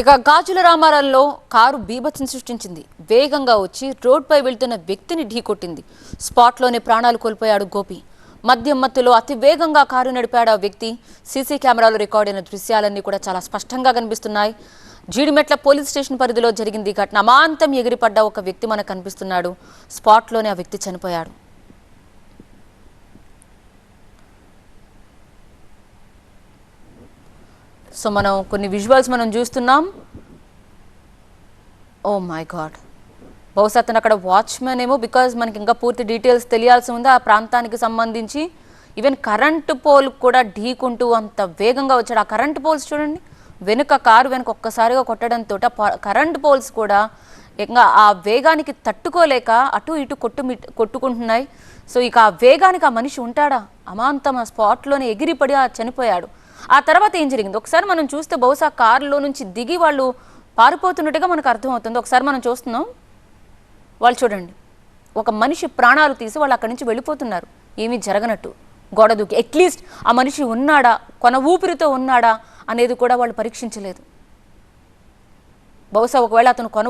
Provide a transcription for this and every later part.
ఇక గాజుల రామారాల్లో కారు బీభత్సం సృష్టించింది. వేగంగా వచ్చి రోడ్పై వెళ్తున్న వ్యక్తిని ఢీకొట్టింది. స్పాట్లోనే ప్రాణాలు కోల్పోయాడు గోపి. మద్యం మత్తులో అతి వేగంగా కారు నడిపాడు ఆ వ్యక్తి. సీసీ కెమెరాలో రికార్డైన దృశ్యాలన్నీ కూడా చాలా స్పష్టంగా కనిపిస్తున్నాయి. జీడిమెట్ల పోలీస్ స్టేషన్ పరిధిలో జరిగింది ఘటన. అమాంతం ఎగిరిపడ్డ ఒక వ్యక్తి మనకు కనిపిస్తున్నాడు. స్పాట్లోనే ఆ వ్యక్తి చనిపోయాడు. సో మనం కొన్ని విజువల్స్ మనం చూస్తున్నాం. ఓ మై గాడ్ బహుశా అతను అక్కడ వాచ్మెన్ ఏమో బికాజ్ మనకి ఇంకా పూర్తి డీటెయిల్స్ తెలియాల్సి ఉంది? ఆ ప్రాంతానికి సంబంధించి. ఈవెన్ కరెంటు పోల్ కూడా ఢీకుంటూ అంత వేగంగా వచ్చాడు. ఆ కరెంటు పోల్స్ చూడండి. వెనుక కారు వెనుక ఒక్కసారిగా కొట్టడంతో కరెంటు పోల్స్ కూడా ఇంకా ఆ వేగానికి తట్టుకోలేక అటు ఇటు కొట్టు కొట్టుకుంటున్నాయి. సో ఇక ఆ వేగానికి ఆ మనిషి ఉంటాడా? అమాంతం ఆ స్పాట్లోనే ఎగిరిపడి ఆ చనిపోయాడు. ఆ తర్వాత ఏం జరిగింది? ఒకసారి మనం చూస్తే బహుశా కారులో నుంచి దిగి వాళ్ళు పారిపోతున్నట్టుగా మనకు అర్థమవుతుంది. ఒకసారి మనం చూస్తున్నాం. వాళ్ళు చూడండి. ఒక మనిషి ప్రాణాలు తీసి వాళ్ళు అక్కడి నుంచి వెళ్ళిపోతున్నారు. ఏమీ జరగనట్టు. గోడ దూకి. అట్లీస్ట్ ఆ మనిషి ఉన్నాడా? కొన ఊపిరితో ఉన్నాడా? అనేది కూడా వాళ్ళు పరీక్షించలేదు. బహుశా ఒకవేళ అతను కొన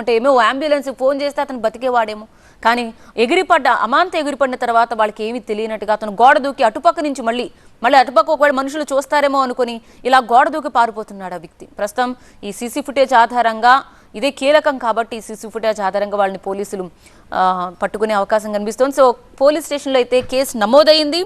ఉంటే ఏమో అంబులెన్స్కి ఫోన్ చేస్తే అతను బతికేవాడేమో. కానీ ఎగిరిపడ్డ అమాంత ఎగిరిపడిన తర్వాత వాళ్ళకి ఏమీ తెలియనట్టుగా అతను గోడ దూకి అటుపక్క నుంచి మళ్ళీ మళ్ళీ అటుపక్క ఒకవేళ మనుషులు చూస్తారేమో అనుకుని ఇలా గోడ దూకి పారిపోతున్నాడు ఆ వ్యక్తి. ప్రస్తుతం ఈ సీసీ ఫుటేజ్ ఆధారంగా ఇదే కీలకం కాబట్టి ఈ సీసీ ఫుటేజ్ ఆధారంగా వాళ్ళని పోలీసులు పట్టుకునే అవకాశం కనిపిస్తుంది. సో పోలీస్ స్టేషన్లో అయితే కేసు నమోదైంది